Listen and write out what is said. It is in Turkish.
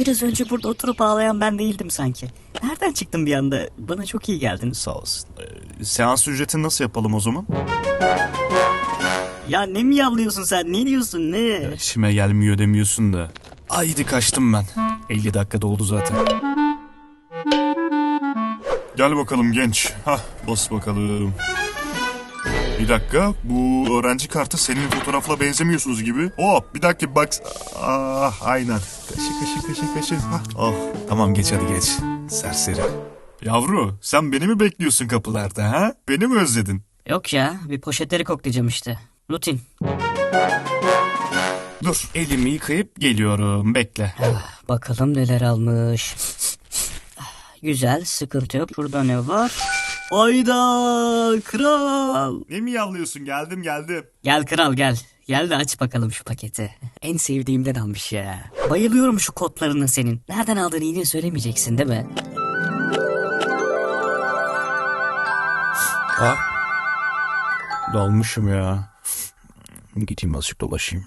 Biraz önce burada oturup ağlayan ben değildim sanki. Nereden çıktın bir anda? Bana çok iyi geldin. Sağ olsun. Ee, seans ücretini nasıl yapalım o zaman? Ya ne mi yavlıyorsun sen? Ne diyorsun ne? İşime gelmiyor demiyorsun da. Haydi kaçtım ben. 50 dakika doldu zaten. Gel bakalım genç. Hah bas bakalım. Bir dakika bu öğrenci kartı senin fotoğrafla benzemiyorsunuz gibi. Hop bir dakika bak. Ah aynen. Kaşı kaşı kaşı kaşı. Hah. Oh tamam geç hadi geç. Serseri. Yavru sen beni mi bekliyorsun kapılarda ha? Beni mi özledin? Yok ya bir poşetleri koklayacağım işte. Rutin. Dur elimi yıkayıp geliyorum bekle. Bakalım neler almış. Güzel sıkıntı yok. Şurada ne var? Ayda kral. Ne mi yavlıyorsun geldim geldim. Gel kral gel. Gel de aç bakalım şu paketi. En sevdiğimden almış ya. Bayılıyorum şu kotlarını senin. Nereden aldığını yine söylemeyeceksin değil mi? Ha? Dalmışım ya. Gideyim azıcık dolaşayım.